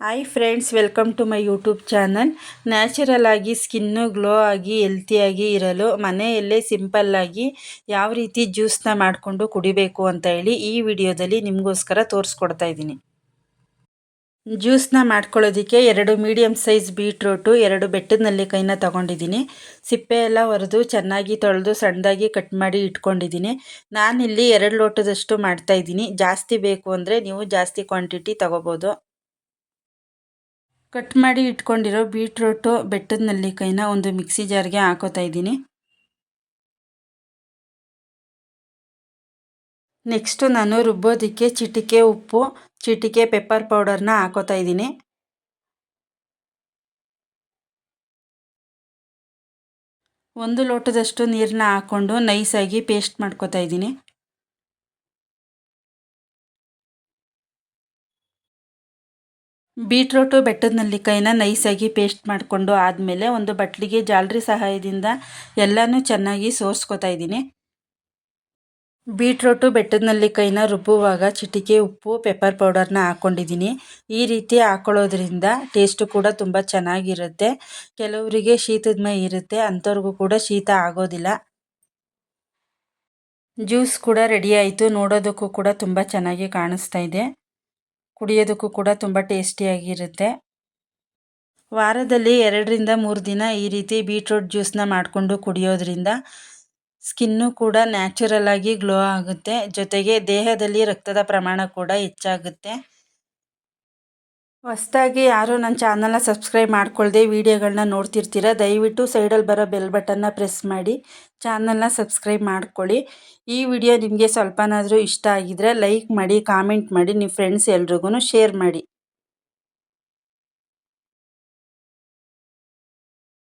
Hi friends welcome to my YouTube channel natural ಆಗಿ skin glow ಆಗಿ ಹೆಲ್ತಿಯಾಗಿ ಇರಲು, ಮನೆಯಲ್ಲೇ ಸಿಂಪಲ್ಲಾಗಿ ಯಾವ ರೀತಿ ಜ್ಯೂಸ್ನ ಮಾಡಿಕೊಂಡು ಕುಡಿಬೇಕು ಅಂತ ಹೇಳಿ ಈ ವಿಡಿಯೋದಲ್ಲಿ ನಿಮಗೋಸ್ಕರ ತೋರಿಸ್ಕೊಡ್ತಾ ಇದ್ದೀನಿ. ಜ್ಯೂಸ್ನ ಮಾಡ್ಕೊಳ್ಳೋದಕ್ಕೆ ಎರಡು ಮೀಡಿಯಮ್ ಸೈಜ್ ಬೀಟ್ರೋಟು ಎರಡು ಬೆಟ್ಟದ ನೆಲ್ಲಿಕಾಯಿನ ತೊಗೊಂಡಿದ್ದೀನಿ. ಸಿಪ್ಪೆ ಎಲ್ಲ ಹೊರೆದು ಚೆನ್ನಾಗಿ ತೊಳೆದು, ಸಣ್ಣದಾಗಿ ಕಟ್ ಮಾಡಿ ಇಟ್ಕೊಂಡಿದ್ದೀನಿ. ನಾನಿಲ್ಲಿ ಎರಡು ಲೋಟದಷ್ಟು ಮಾಡ್ತಾಯಿದ್ದೀನಿ ಜಾಸ್ತಿ ಬೇಕು ಅಂದರೆ ನೀವು ಜಾಸ್ತಿ ಕ್ವಾಂಟಿಟಿ ತೊಗೋಬೋದು. ಕಟ್ ಮಾಡಿ ಇಟ್ಕೊಂಡಿರೋ ಬೀಟ್ರೂಟು ಬೆಟ್ಟದ ನೆಲ್ಲಿಕಾಯಿನ ಒಂದು ಮಿಕ್ಸಿ ಜಾರ್ಗೆ ಹಾಕೋತಾ ಇದ್ದೀನಿ. ನೆಕ್ಸ್ಟು ನಾನು ರುಬ್ಬೋದಕ್ಕೆ ಚಿಟಿಕೆ ಉಪ್ಪು, ಚಿಟಿಕೆ ಪೆಪ್ಪರ್ ಪೌಡರ್ನ ಹಾಕೋತಾ ಇದ್ದೀನಿ. ಒಂದು ಲೋಟದಷ್ಟು ನೀರನ್ನ ಹಾಕ್ಕೊಂಡು ನೈಸಾಗಿ ಪೇಸ್ಟ್ ಮಾಡ್ಕೋತಾ ಇದ್ದೀನಿ. ಬೀಟ್ರೋಟು ಬೆಟ್ಟದ ನೆಲ್ಲಿಕಾಯಿನ ನೈಸಾಗಿ ಪೇಸ್ಟ್ ಮಾಡಿಕೊಂಡು ಆದಮೇಲೆ ಒಂದು ಬಟ್ಲಿಗೆ ಜಾಲರಿ ಸಹಾಯದಿಂದ ಎಲ್ಲನೂ ಚೆನ್ನಾಗಿ ಸೋಸ್ಕೋತಾ ಇದ್ದೀನಿ. ಬೀಟ್ರೋಟು ಬೆಟ್ಟದ ನೆಲ್ಲಿಕಾಯಿನ ರುಬ್ಬುವಾಗ ಚಿಟಿಕೆ, ಉಪ್ಪು, ಪೆಪ್ಪರ್ ಪೌಡರ್ನ ಹಾಕ್ಕೊಂಡಿದ್ದೀನಿ ಈ ರೀತಿ ಹಾಕ್ಕೊಳ್ಳೋದ್ರಿಂದ ಟೇಸ್ಟು ಕೂಡ ತುಂಬ ಚೆನ್ನಾಗಿರುತ್ತೆ. ಕೆಲವರಿಗೆ ಶೀತದ ಮೈ ಇರುತ್ತೆ, ಅಂಥವ್ರಿಗೂ ಕೂಡ ಶೀತ ಆಗೋದಿಲ್ಲ. ಜ್ಯೂಸ್ ಕೂಡ ರೆಡಿ ಆಯಿತು, ನೋಡೋದಕ್ಕೂ ಕೂಡ ತುಂಬ ಚೆನ್ನಾಗಿ ಕಾಣಿಸ್ತಾ ಇದೆ. ಕುಡಿಯೋದಕ್ಕೂ ಕೂಡ ತುಂಬ ಟೇಸ್ಟಿಯಾಗಿರುತ್ತೆ. ವಾರದಲ್ಲಿ ಎರಡರಿಂದ ಮೂರು ದಿನ ಈ ರೀತಿ ಬೀಟ್ರೂಟ್ ಜ್ಯೂಸನ್ನ ಮಾಡಿಕೊಂಡು ಕುಡಿಯೋದ್ರಿಂದ ಸ್ಕಿನ್ನು ಕೂಡ ನ್ಯಾಚುರಲ್ ಆಗಿ ಗ್ಲೋ ಆಗುತ್ತೆ. ಜೊತೆಗೆ ದೇಹದಲ್ಲಿ ರಕ್ತದ ಪ್ರಮಾಣ ಕೂಡ ಹೆಚ್ಚಾಗುತ್ತೆ. ಹೊಸ್ದಾಗಿ ಯಾರು ನನ್ನ ಚಾನಲ್ನ ಸಬ್ಸ್ಕ್ರೈಬ್ ಮಾಡ್ಕೊಳ್ಳದೆ ವೀಡಿಯೋಗಳನ್ನ ನೋಡ್ತಿರ್ತೀರ, ದಯವಿಟ್ಟು ಸೈಡಲ್ಲಿ ಬರೋ ಬೆಲ್ ಬಟನ್ನ ಪ್ರೆಸ್ ಮಾಡಿ, ಚಾನಲ್ನ ಸಬ್ಸ್ಕ್ರೈಬ್ ಮಾಡ್ಕೊಳ್ಳಿ. ಈ ವಿಡಿಯೋ ನಿಮಗೆ ಸ್ವಲ್ಪನಾದರೂ ಇಷ್ಟ ಆಗಿದ್ರೆ ಲೈಕ್ ಮಾಡಿ, ಕಾಮೆಂಟ್ ಮಾಡಿ ನಿಮ್ಮ ಫ್ರೆಂಡ್ಸ್ ಎಲ್ರಿಗೂ ಶೇರ್ ಮಾಡಿ.